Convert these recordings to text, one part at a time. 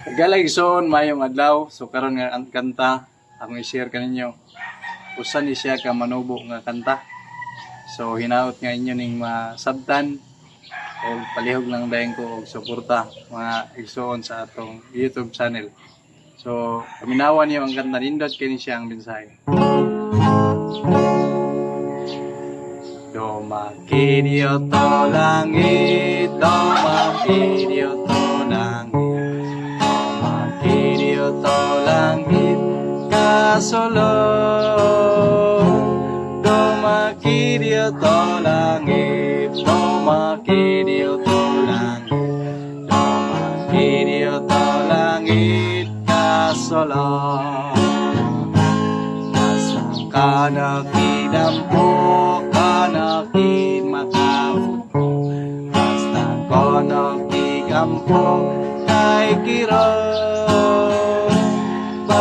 Galay son mayong adlaw so karon nga ang kanta akong i-share kaninyo. Usa ni siya ka manubo nga kanta. So hinaot nga inyo ning masabtan o palihog lang dayon ko og suporta mga igsoon sa atong YouTube channel. So paminawan niyo ang kanta nindot kini siya ang mensahe. Domakidio to langit, domakidio to langit, domakidio to langit, kasulong. Domakidio to langit, domakidio to langit, domakidio to langit, kasulong. Nasa kanakidampo, kanakid makaupo. Basta kanakigampo, kay kiro.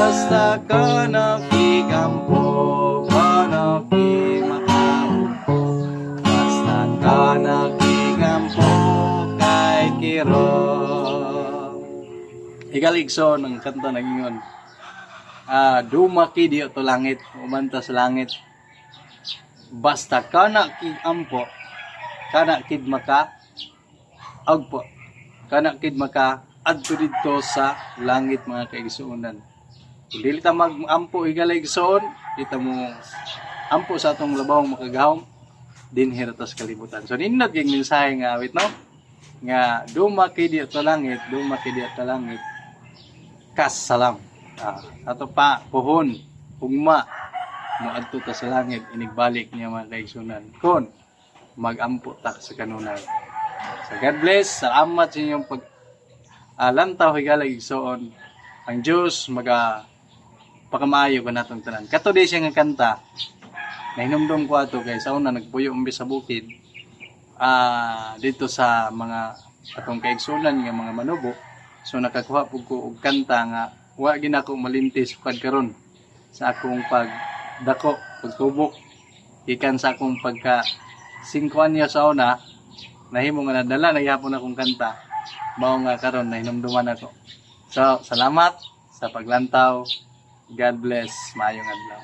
Basta kanakigampo, kanakid makaupo. Basta kanakigampo, kay kiro. Igaligso ng kanta ng ingon ah dumaki di to langit umanta sa langit basta kana kid ampo kana kid maka agpo kana kid maka adto didto sa langit mga kaigsuonan Kung dili ta mag-ampo igalay igsoon kita mo ampo sa atong labawang makagahom. Din hiratas kalibutan. So nindot yung mensahe nga awit no? Nga dumaki di to langit dumaki di to langit kas salam. Ah, ato pa, puhon, ugma, moadto ta sa langit, inigbalik niya mga kaigsunan. Kon, magampo ta sa kanunay. So God bless, salamat sa inyong pag alantaw higalag igsoon. Ang Diyos maga pakamayo ka natong tanan. Kato di siya nga kanta, nahinumdum ko ato kay sa una nagpuyo umbi sa bukid. Ah, dito sa mga atong kaigsunan nga mga manubo. So nakakuha pug ko og kanta nga wa gid ako malintis sukad karon sa akong pagdako, pagtubok. Ikan sa akong pagka 5 anyo sa una, nahimo nga nadala na yapon akong kanta. Mao nga karon nahinumduman ako. So, salamat sa paglantaw. God bless. Maayong adlaw.